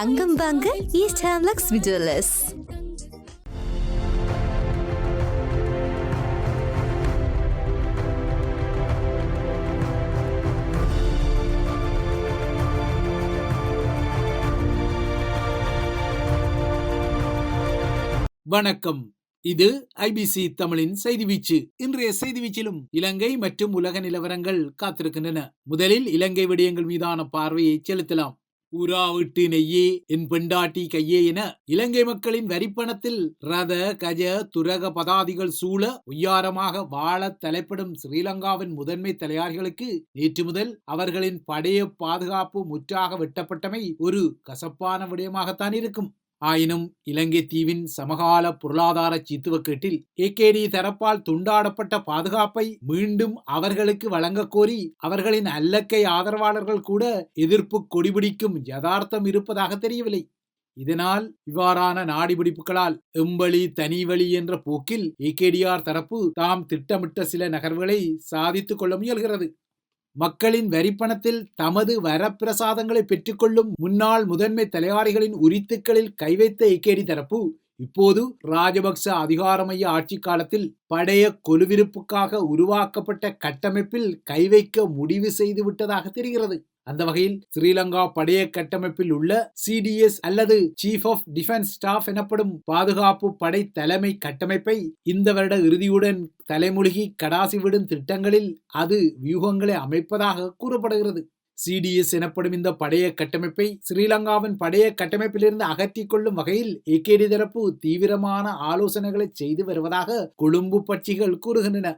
தங்கம் வாங்க ஈஸ்ட் ஹேம்லக்ஸ் விஜுவலர்ஸ் வணக்கம். இது ஐபிசி தமிழின் செய்தி வீச்சு. இன்றைய செய்தி வீச்சிலும் இலங்கை மற்றும் உலக நிலவரங்கள் காத்திருக்கின்றன. முதலில் இலங்கை விடயங்கள் மீதான பார்வையை செலுத்தலாம். ஊரா விட்டு நெய்யே என் பெண்டாட்டி கையே என இலங்கை மக்களின் வரிப்பணத்தில் ரத கஜ துரக பதாதிகள் சூழ உய்யாரமாக வாழ தலைப்படும் ஸ்ரீலங்காவின் முதன்மை தலையாரிகளுக்கு நேற்று முதல் அவர்களின் படைய பாதுகாப்பு முற்றாக வெட்டப்பட்டமை ஒரு கசப்பான விடயமாகத்தான் இருக்கும். ஆயினும் இலங்கை தீவின் சமகால பொருளாதார சீத்துவக்கேட்டில் ஏகேடி தரப்பால் துண்டாடப்பட்ட பாதுகாப்பை மீண்டும் அவர்களுக்கு வழங்கக்கோரி அவர்களின் அல்லக்கை ஆதரவாளர்கள் கூட எதிர்ப்பு கொடிபிடிக்கும் யதார்த்தம் இருப்பதாக தெரியவில்லை. இதனால் இவ்வாறான நாடிபிடிப்புகளால் எம்பளி தனிவழி என்ற போக்கில் ஏகேடிஆர் தரப்பு தாம் திட்டமிட்ட சில நகர்வுகளை சாதித்துக் கொள்ள முயல்கிறது. மக்களின் வரிப்பணத்தில் தமது வரப்பிரசாதங்களை பெற்றுக்கொள்ளும் முன்னாள் முதன்மை தலையாரிகளின் உரித்துக்களில் கைவைத்த இக்கேடி தரப்பு இப்போது ராஜபக்ச அதிகாரமைய ஆட்சி காலத்தில் படைய கொலுவிருப்புக்காக உருவாக்கப்பட்ட கட்டமைப்பில் கைவைக்க முடிவு செய்து விட்டதாக தெரிகிறது. அந்த வகையில் ஸ்ரீலங்கா படைய கட்டமைப்பில் உள்ள சிடிஎஸ் அல்லது சீஃப் ஆஃப் டிஃபென்ஸ் ஸ்டாஃப் எனப்படும் பாதுகாப்பு படை தலைமை கட்டமைப்பை இந்த வருட இறுதியுடன் தலைமுழுகி கடாசி விடும் திட்டங்களில் அது வியூகங்களை அமைப்பதாக கூறப்படுகிறது. சிடிஎஸ் எனப்படும் இந்த படைய கட்டமைப்பை ஸ்ரீலங்காவின் படைய கட்டமைப்பிலிருந்து அகற்றிக் கொள்ளும் வகையில் ஏகேடி தரப்பு தீவிரமான ஆலோசனைகளை செய்து வருவதாக கொழும்பு பட்சிகள் கூறுகின்றன.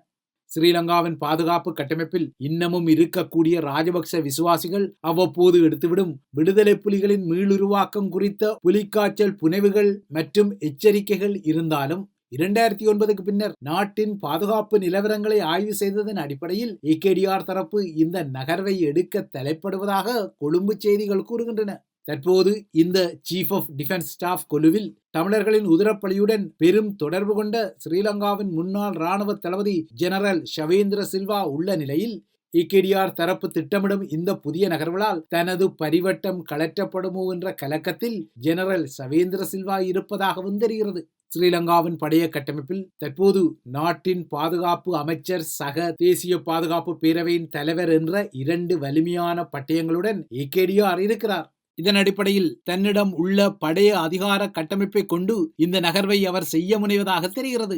ஸ்ரீலங்காவின் பாதுகாப்பு கட்டமைப்பில் இன்னமும் இருக்கக்கூடிய ராஜபக்ச விசுவாசிகள் அவ்வப்போது எடுத்துவிடும் விடுதலை புலிகளின் மீளுருவாக்கம் குறித்த புலிக்காய்ச்சல் புனைவுகள் மற்றும் எச்சரிக்கைகள் இருந்தாலும் இரண்டாயிரத்தி ஒன்பதுக்கு பின்னர் நாட்டின் பாதுகாப்பு நிலவரங்களை ஆய்வு செய்ததன் அடிப்படையில் ஏகேடிஆர் தரப்பு இந்த நகர்வை எடுக்க தலைப்படுவதாக கொழும்பு செய்திகள் கூறுகின்றன. தற்போது இந்த சீஃப் ஆஃப் டிஃபென்ஸ் ஸ்டாஃப் குழுவில் தமிழர்களின் உதிரப்பலியுடன் பெரும் தொடர்பு கொண்ட ஸ்ரீலங்காவின் முன்னாள் ராணுவ தளபதி ஜெனரல் ஷவேந்திர சில்வா உள்ள நிலையில் இகேடிஆர் தரப்பு திட்டமிடும் இந்த புதிய நகர்வுகளால் தனது பரிவட்டம் கலற்றப்படுமோ என்ற கலக்கத்தில் ஜெனரல் சவேந்திர சில்வா இருப்பதாகவும் தெரிகிறது. ஸ்ரீலங்காவின் படைய கட்டமைப்பில் தற்போது நாட்டின் பாதுகாப்பு அமைச்சர் சக தேசிய பாதுகாப்பு பேரவையின் தலைவர் என்ற இரண்டு வலிமையான பட்டயங்களுடன் ஏகேடிஆர் இருக்கிறார். இதன் அடிப்படையில் தன்னிடம் உள்ள படைய அதிகார கட்டமைப்பை கொண்டு இந்த நகர்வை அவர் செய்ய முனைவதாக தெரிகிறது.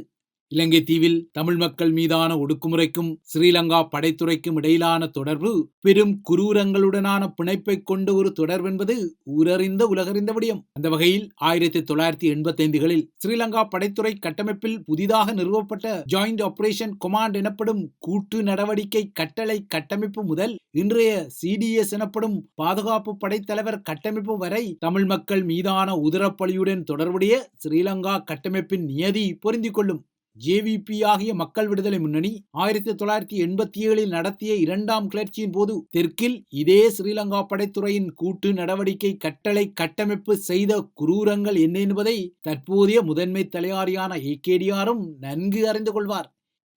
இலங்கை தீவில் தமிழ் மக்கள் மீதான ஒடுக்குமுறைக்கும் ஸ்ரீலங்கா படைத்துறைக்கும் இடையிலான தொடர்பு பெரும் குரூரங்களுடனான பிணைப்பை கொண்ட ஒரு தொடர்பு என்பது ஊரறிந்த உலகறிந்த விடயம். அந்த வகையில் ஆயிரத்தி தொள்ளாயிரத்தி எண்பத்தி ஐந்துகளில் ஸ்ரீலங்கா படைத்துறை கட்டமைப்பில் புதிதாக நிறுவப்பட்ட ஜாயிண்ட் ஆபரேஷன் கொமாண்ட் எனப்படும் கூட்டு நடவடிக்கை கட்டளை கட்டமைப்பு முதல் இன்றைய சிடிஎஸ் எனப்படும் பாதுகாப்பு படைத்தலைவர் கட்டமைப்பு வரை தமிழ் மக்கள் மீதான உதரப்பலியுடன் தொடர்புடைய ஸ்ரீலங்கா கட்டமைப்பின் நியதி பொருந்திக் கொள்ளும். ஜேவிபி ஆகிய மக்கள் விடுதலை முன்னணி ஆயிரத்தி தொள்ளாயிரத்தி எண்பத்தி ஏழில் நடத்திய இரண்டாம் கிளர்ச்சியின் போது தெற்கில் இதே ஸ்ரீலங்கா படைத்துறையின் கூட்டு நடவடிக்கை கட்டளை கட்டமைப்பு செய்த குரூரங்கள் என்ன என்பதை தற்போதைய முதன்மை தலையாரியான ஏகேடிஆரும் நன்கு அறிந்து கொள்வார்.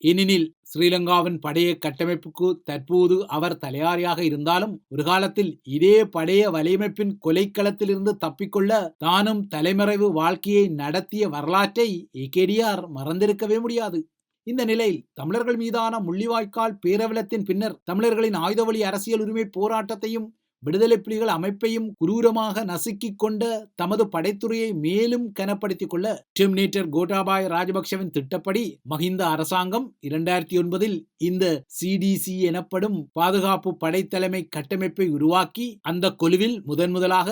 ஏனெனில் ஸ்ரீலங்காவின் படைய கட்டமைப்புக்கு தற்போது அவர் தலையாரியாக இருந்தாலும் ஒரு காலத்தில் இதே படைய வலையமைப்பின் கொலைக்களத்திலிருந்து தப்பிக்கொள்ள தானும் தலைமறைவு வாழ்க்கையை நடத்திய வரலாற்றை ஏகேடிஆர் மறந்திருக்கவே முடியாது. இந்த நிலையில் தமிழர்கள் மீதான முள்ளிவாய்க்கால் பேரவலத்தின் பின்னர் தமிழர்களின் ஆயுதவழி அரசியல் உரிமை போராட்டத்தையும் விடுதலை புலிகள் அமைப்பையும் குரூரமாக நசுக்கிக் கொண்ட தமது படைத்துறையை மேலும் கனப்படுத்திக் கொள்ள டிம்னேட்டர் கோட்டாபாய் ராஜபக்சவின் திட்டப்படி மஹிந்த அரசாங்கம் இரண்டாயிரத்தி ஒன்பதில் இந்த சிடிசி எனப்படும் பாதுகாப்பு படைத்தலைமை கட்டமைப்பை உருவாக்கி அந்த குழுவில் முதன் முதலாக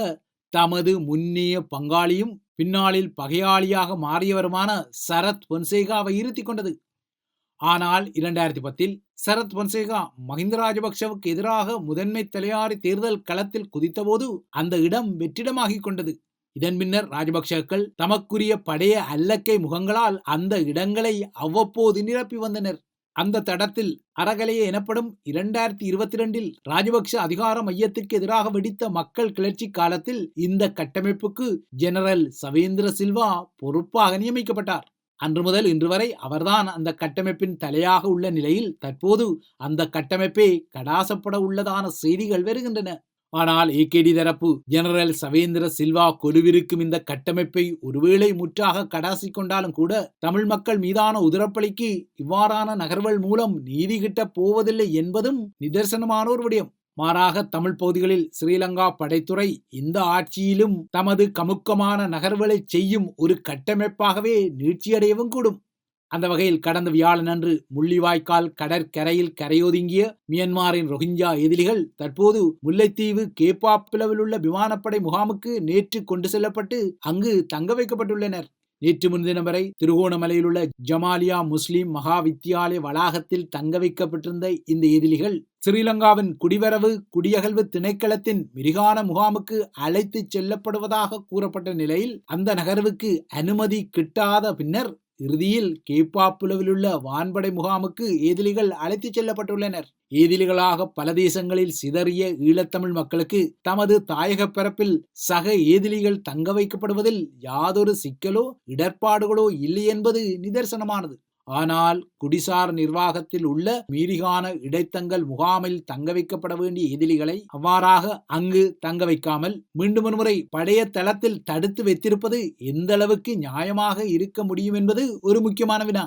தமது முன்னிய பங்காளியும் பின்னாளில் பகையாளியாக மாறியவருமான சரத் பொன்சேகாவை இருத்திக் கொண்டது ஆனால் இரண்டாயிரத்தி பத்தில் சரத் பொன்சேகா மஹிந்த ராஜபக்சவுக்கு எதிராக முதன்மை தலையாரி தேர்தல் களத்தில் குதித்தபோது அந்த இடம் வெற்றிடமாகிக் கொண்டது. இதன் பின்னர் ராஜபக்சக்கள் தமக்குரிய படைய அல்லக்கை முகங்களால் அந்த இடங்களை அவ்வப்போது நிரப்பி வந்தனர். அந்த தடத்தில் அறகலைய எனப்படும் இரண்டாயிரத்தி இருபத்தி ரெண்டில் ராஜபக்ஷ அதிகார மையத்திற்கு எதிராக வெடித்த மக்கள் கிளர்ச்சி காலத்தில் இந்த கட்டமைப்புக்கு ஜெனரல் சவேந்திர சில்வா பொறுப்பாக நியமிக்கப்பட்டார். அன்று முதல் இன்று வரை அவர்தான் அந்த கட்டமைப்பின் தலையாக உள்ள நிலையில் தற்போது அந்த கட்டமைப்பே கடாசப்பட உள்ளதான செய்திகள் வருகின்றன. ஆனால் ஏகேடி தரப்பு ஜெனரல் சவேந்திர சில்வா கொலுவிருக்கும் இந்த கட்டமைப்பை ஒருவேளை முற்றாக கடாசி கொண்டாலும் கூட தமிழ் மக்கள் மீதான உதிரப்பலிக்கு இவ்வாறான நகர்வல் மூலம் நீதி கிட்டப் போவதில்லை என்பதும் நிதர்சனமான ஒரு விடயம். மாறாக தமிழ் பகுதிகளில் ஸ்ரீலங்கா படைத்துறை இந்த ஆட்சியிலும் தமது கமுக்கமான நகர்வுகளை செய்யும் ஒரு கட்டமைப்பாகவே நீட்சியடையவும் கூடும். அந்த வகையில் கடந்த வியாழனன்று முள்ளிவாய்க்கால் கடற்கரையில் கரையொதுங்கிய மியன்மாரின் ரொஹிஞ்சா எதிரிகள் தற்போது முல்லைத்தீவு கேப்பாப்பிளவில் உள்ள விமானப்படை முகாமுக்கு நேற்று கொண்டு செல்லப்பட்டு அங்கு தங்க வைக்கப்பட்டுள்ளனர். நேற்று முன்தினம் வரை திருகோணமலையில் உள்ள ஜமாலியா முஸ்லிம் மகா வித்தியாலய வளாகத்தில் தங்க வைக்கப்பட்டிருந்த இந்த எதிரிகள் ஸ்ரீலங்காவின் குடிவரவு குடியகல்வு திணைக்களத்தின் மிரிகான முகாமுக்கு அழைத்து செல்லப்படுவதாக கூறப்பட்ட நிலையில் அந்த நகர்வுக்கு அனுமதி கிட்டாத பின்னர் இறுதியில் கேப்பாப்புலவிலுள்ள வான்படை முகாமுக்கு ஏதிலிகள் அழைத்துச் செல்லப்பட்டுள்ளனர். ஏதிலிகளாக பல தேசங்களில் சிதறிய ஈழத்தமிழ் மக்களுக்கு தமது தாயக பரப்பில் சக ஏதிலிகள் தங்க வைக்கப்படுவதில் யாதொரு சிக்கலோ இடர்பாடுகளோ இல்லை என்பது நிதர்சனமானது. ஆனால் குடிசார் நிர்வாகத்தில் உள்ள மீறிகான இடைத்தங்கல் முகாமில் தங்க வைக்கப்பட வேண்டிய எதிரிகளை அவ்வாறாக அங்கு தங்க வைக்காமல் மீண்டும் ஒருமுறை பழைய தளத்தில் தடுத்து வைத்திருப்பது எந்த அளவுக்கு நியாயமாக இருக்க முடியும் என்பது ஒரு முக்கியமான வினா.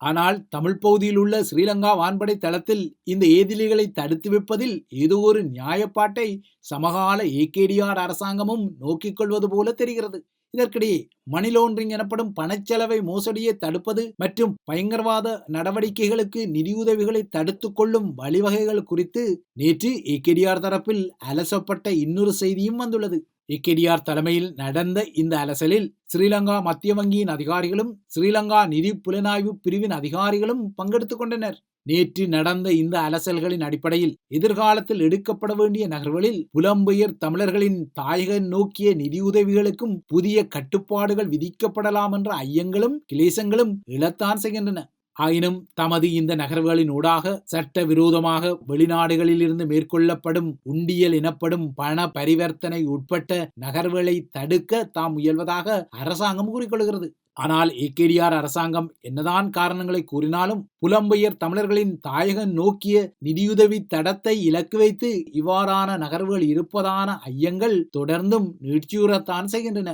ஆனால் தமிழ் பகுதியில் உள்ள ஸ்ரீலங்கா வான்படை தளத்தில் இந்த ஏதிலிகளை தடுத்து வைப்பதில் ஏதோ ஒரு நியாயப்பாட்டை சமகால ஏகேடிஆர் அரசாங்கமும் நோக்கிக் கொள்வது போல தெரிகிறது. இதற்கிடையே மணி லோண்டரிங் எனப்படும் பணச்செலவை மோசடியை தடுப்பது மற்றும் பயங்கரவாத நடவடிக்கைகளுக்கு நிதியுதவிகளை தடுத்து கொள்ளும் வழிவகைகள் குறித்து நேற்று ஏகேடிஆர் தரப்பில் அலசப்பட்ட இன்னொரு செய்தியும் வந்துள்ளது. ஏகேடிஆர் தலைமையில் நடந்த இந்த அலசலில் ஸ்ரீலங்கா மத்திய வங்கியின் அதிகாரிகளும் ஸ்ரீலங்கா நிதி புலனாய்வு பிரிவின் அதிகாரிகளும் பங்கெடுத்துக் கொண்டனர். நேற்று நடந்த இந்த அலசல்களின் அடிப்படையில் எதிர்காலத்தில் எடுக்கப்பட வேண்டிய நகர்வுகளில் புலம்பெயர் தமிழர்களின் தாயகன் நோக்கிய நிதியுதவிகளுக்கும் புதிய கட்டுப்பாடுகள் விதிக்கப்படலாம் என்ற ஐயங்களும் கிளேசங்களும் இழத்தான் செய்கின்றன. ஆயினும் தமது இந்த நகர்வுகளின் ஊடாக சட்ட விரோதமாக வெளிநாடுகளில் இருந்து மேற்கொள்ளப்படும் உண்டியல் எனப்படும் பண பரிவர்த்தனை உட்பட்ட நகர்வுகளை தடுக்க தாம் முயல்வதாக அரசாங்கம் கூறிக்கொள்கிறது. ஆனால் ஏகேடிஆர் அரசாங்கம் என்னதான் காரணங்களை கூறினாலும் புலம்பெயர் தமிழர்களின் தாயகம் நோக்கிய நிதியுதவி தடத்தை இலக்கு வைத்து இவ்வாறான நகர்வுகள் இருப்பதான ஐயங்கள் தொடர்ந்தும் நீட்சியுறத்தான் செய்கின்றன.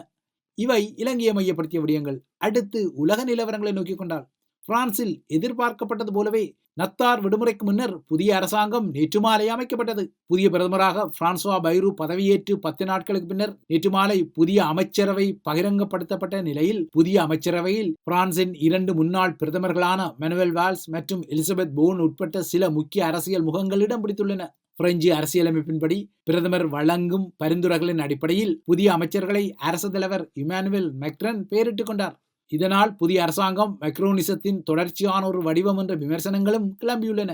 இவை இலங்கையை மையப்படுத்திய விடயங்கள். அடுத்து உலக நிலவரங்களை நோக்கிக் கொண்டால். பிரான்சில் எதிர்பார்க்கப்பட்டது போலவே நத்தார் விடுமுறைக்கு முன்னர் புதிய அரசாங்கம் நேற்று மாலை அமைக்கப்பட்டது. புதிய பிரதமராக பிரான்சுவா பைரு பதவியேற்று பத்து நாட்களுக்கு பின்னர் நேற்று மாலை புதிய அமைச்சரவை பகிரங்கப்படுத்தப்பட்ட நிலையில் புதிய அமைச்சரவையில் பிரான்சின் இரண்டு முன்னாள் பிரதமர்களான மெனுவல் வால்ஸ் மற்றும் எலிசபெத் போன் உட்பட்ட சில முக்கிய அரசியல் முகங்கள் இடம் பிடித்துள்ளன. பிரெஞ்சு அரசியலமைப்பின்படி பிரதமர் வழங்கும் பரிந்துரைகளின் அடிப்படையில் புதிய அமைச்சர்களை அரசு தலைவர் இமானுவேல் மெக்ரன் பெயரிட்டுக் கொண்டார். இதனால் புதிய அரசாங்கம் மெக்ரோனிசத்தின் தொடர்ச்சியான ஒரு வடிவம் என்ற விமர்சனங்களும் கிளம்பியுள்ளன.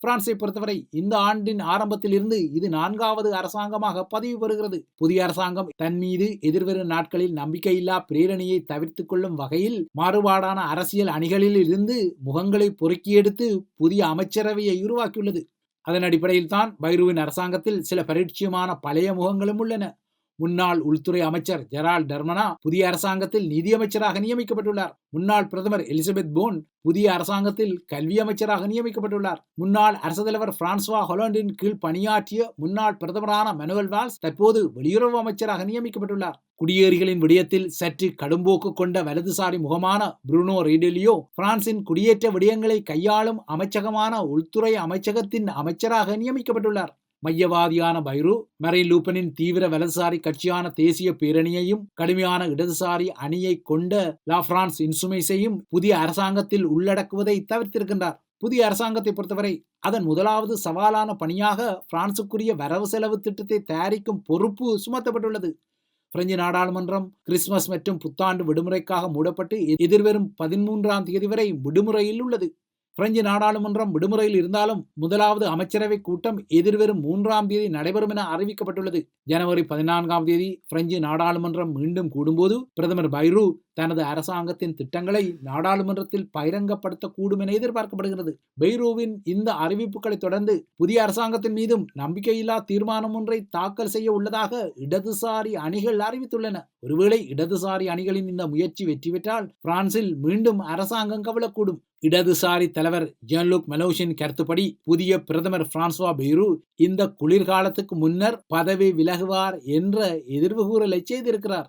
பிரான்சை பொறுத்தவரை இந்த ஆண்டின் ஆரம்பத்தில் இருந்து இது நான்காவது அரசாங்கமாக பதிவு பெறுகிறது. புதிய அரசாங்கம் தன் மீது எதிர்வரும் நாட்களில் நம்பிக்கையில்லா பிரேரணையை தவிர்த்து கொள்ளும் வகையில் மாறுபாடான அரசியல் அணிகளில் இருந்து முகங்களை பொறுக்கி எடுத்து புதிய அமைச்சரவையை உருவாக்கியுள்ளது. அதன் அடிப்படையில் தான் பைருவின் அரசாங்கத்தில் சில பரிட்சியமான பழைய முகங்களும் உள்ளன. முன்னாள் உள்துறை அமைச்சர் ஜெரால் டர்மனா புதிய அரசாங்கத்தில் நிதியமைச்சராக நியமிக்கப்பட்டுள்ளார். முன்னாள் பிரதமர் எலிசபெத் போன் புதிய அரசாங்கத்தில் கல்வி அமைச்சராக நியமிக்கப்பட்டுள்ளார். முன்னாள் அரசு தலைவர் பிரான்சுவா ஹொலாண்டின் கீழ் பணியாற்றிய முன்னாள் பிரதமரான மனுவல் வால்ஸ் தற்போது வெளியுறவு அமைச்சராக நியமிக்கப்பட்டுள்ளார். குடியேறிகளின் விடயத்தில் சற்று கடும்போக்கு கொண்ட வலதுசாரி முகமான புருனோ ரீடெலியோ பிரான்சின் குடியேற்ற விடயங்களை கையாளும் அமைச்சகமான உள்துறை அமைச்சகத்தின் அமைச்சராக நியமிக்கப்பட்டுள்ளார். மையவாதியான பைரு மெரை லூப்பனின் தீவிர வலதுசாரி கட்சியான தேசிய பேரணியையும் கடுமையான இடதுசாரி அணியை கொண்ட லா பிரான்ஸ் இன்சுமைஸையும் புதிய அரசாங்கத்தில் உள்ளடக்குவதை தவிர்த்திருக்கின்றார். புதிய அரசாங்கத்தை பொறுத்தவரை அதன் முதலாவது சவாலான பணியாக பிரான்சுக்குரிய வரவு செலவு திட்டத்தை தயாரிக்கும் பொறுப்பு சுமத்தப்பட்டுள்ளது. பிரெஞ்சு நாடாளுமன்றம் கிறிஸ்துமஸ் மற்றும் புத்தாண்டு விடுமுறைக்காக மூடப்பட்டு எதிர்வரும் பதிமூன்றாம் தேதி வரை விடுமுறையில் உள்ளது. பிரெஞ்சு நாடாளுமன்றம் விடுமுறையில் இருந்தாலும் முதலாவது அமைச்சரவை கூட்டம் எதிர்வரும் மூன்றாம் தேதி நடைபெறும் என அறிவிக்கப்பட்டுள்ளது. ஜனவரி பதினான்காம் தேதி பிரெஞ்சு நாடாளுமன்றம் மீண்டும் கூடும்போது பிரதமர் பைரு தனது அரசாங்கத்தின் திட்டங்களை நாடாளுமன்றத்தில் பகிரங்கப்படுத்தக்கூடும் என எதிர்பார்க்கப்படுகிறது. பெய்ரோவின் இந்த அறிவிப்புகளை தொடர்ந்து புதிய அரசாங்கத்தின் மீதும் நம்பிக்கையில்லா தீர்மானம் ஒன்றை தாக்கல் செய்ய உள்ளதாக இடதுசாரி அணிகள் அறிவித்துள்ளன. ஒருவேளை இடதுசாரி அணிகளின் இந்த முயற்சி வெற்றி பெற்றால் பிரான்சில் மீண்டும் அரசாங்கம் கவிழக்கூடும். இடதுசாரி தலைவர் ஜென்லுக் மெலோஷின் கருத்துப்படி புதிய பிரதமர் பிரான்சுவா பெய்ரு இந்த குளிர்காலத்துக்கு முன்னர் பதவி விலகுவார் என்ற எதிர்வு கூறலை செய்திருக்கிறார்.